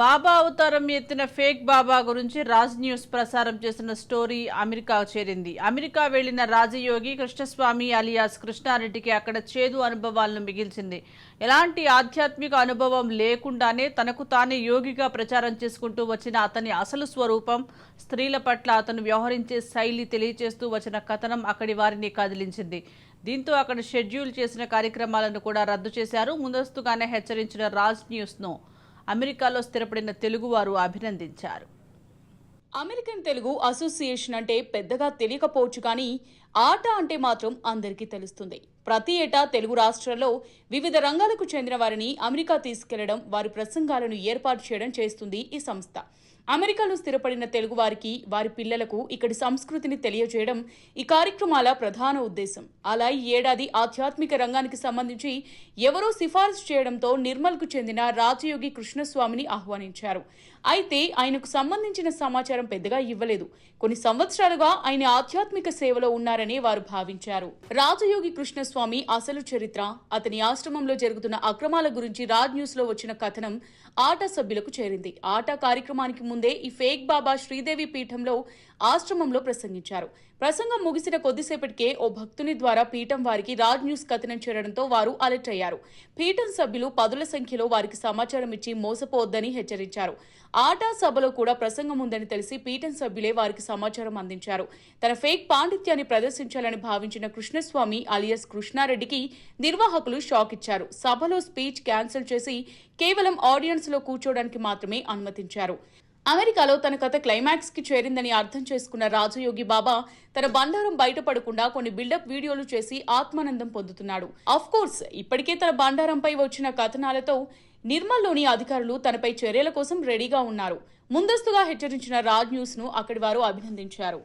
బాబా అవతారం ఎత్తిన ఫేక్ బాబా గురించి రాజ్ న్యూస్ ప్రసారం చేసిన స్టోరీ అమెరికా చేరింది. అమెరికా వెళ్ళిన రాజయోగి కృష్ణస్వామి అలియాస్ కృష్ణారెడ్డికి అక్కడ చేదు అనుభవాలను మిగిల్చింది. ఎలాంటి ఆధ్యాత్మిక అనుభవం లేకుండానే తనకు తానే యోగిగా ప్రచారం చేసుకుంటూ వచ్చిన అతని అసలు స్వరూపం స్త్రీల పట్ల అతను వ్యవహరించే శైలి తెలియచేస్తూ వచ్చిన కథనం అక్కడి వారిని కదిలించింది. దీంతో అక్కడ షెడ్యూల్ చేసిన కార్యక్రమాలను కూడా రద్దు చేశారు. ముందస్తుగానే హెచ్చరించిన రాజ్ న్యూస్ను అమెరికాలో స్థిరపడిన తెలుగువారు అభినందించారు. అమెరికన్ తెలుగు అసోసియేషన్ అంటే పెద్దగా తెలియకపోవచ్చు కానీ ఆట అంటే మాత్రం అందరికీ తెలుస్తుంది. ప్రతి ఏటా తెలుగు రాష్ట్రాల్లో వివిధ రంగాలకు చెందిన వారిని అమెరికా తీసుకెళ్ళడం వారి ప్రసంగాలను ఏర్పాటు చేయడం చేస్తుంది ఈ సంస్థ. అమెరికాలో స్థిరపడిన తెలుగు వారికి వారి పిల్లలకు ఇక్కడి సంస్కృతిని తెలియజేయడం ఈ కార్యక్రమాల ప్రధాన ఉద్దేశం. అలా ఈ ఏడాది ఆధ్యాత్మిక రంగానికి సంబంధించి ఎవరో సిఫార్సు చేయడంతో నిర్మల్కు చెందిన రాజయోగి కృష్ణస్వామిని ఆహ్వానించారు. అయితే ఆయనకు సంబంధించిన సమాచారం పెద్దగా ఇవ్వలేదు. కొన్ని సంవత్సరాలుగా ఆయన ఆధ్యాత్మిక సేవలో ఉన్నారని వారు భావించారు. రాజయోగి కృష్ణ స్వామి అసలు చరిత్ర అతని ఆశ్రమంలో జరుగుతున్న అక్రమాల గురించి రాజ్ న్యూస్లో వచ్చిన కథనం ఆట సభ్యులకు చేరింది. ఆట కార్యక్రమానికి ముందే ఈ ఫేక్ బాబా శ్రీదేవి పీఠంలో ఆశ్రమంలో ప్రసంగించారు. ప్రసంగం ముగిసిన కొద్దిసేపటికే ఓ భక్తుని ద్వారా పీఠం వారికి రాజ్ న్యూస్ కథనం చేరడంతో వారు అలర్ట్ అయ్యారు. పీఠం సభ్యులు పదుల సంఖ్యలో వారికి సమాచారం ఇచ్చి మోసపోవద్దని హెచ్చరించారు. ఆటా సభలో కూడా ప్రసంగం ఉందని తెలిసి పీఠం సభ్యులే వారికి సమాచారం అందించారు. తన ఫేక్ పాండిత్యాన్ని ప్రదర్శించాలని భావించిన కృష్ణస్వామి అలియస్ కృష్ణారెడ్డికి నిర్వాహకులు షాక్ ఇచ్చారు. సభలో స్పీచ్ క్యాన్సిల్ చేసి కేవలం ఆడియన్స్లో కూర్చోవడానికి మాత్రమే అనుమతించారు. అమెరికాలో తన కథ క్లైమాక్స్కి చేరిందని అర్థం చేసుకున్న రాజయోగి బాబా తన బండారం బయటపడకుండా కొన్ని బిల్డప్ వీడియోలు చేసి ఆత్మానందం పొందుతున్నాడు. అఫ్ కోర్స్ ఇప్పటికే తన బండారంపై వచ్చిన కథనాలతో నిర్మల్లోని అధికారులు తనపై చర్యల కోసం రెడీగా ఉన్నారు. ముందస్తుగా హెచ్చరించిన రాజ్ న్యూస్ను అక్కడి వారు అభినందించారు.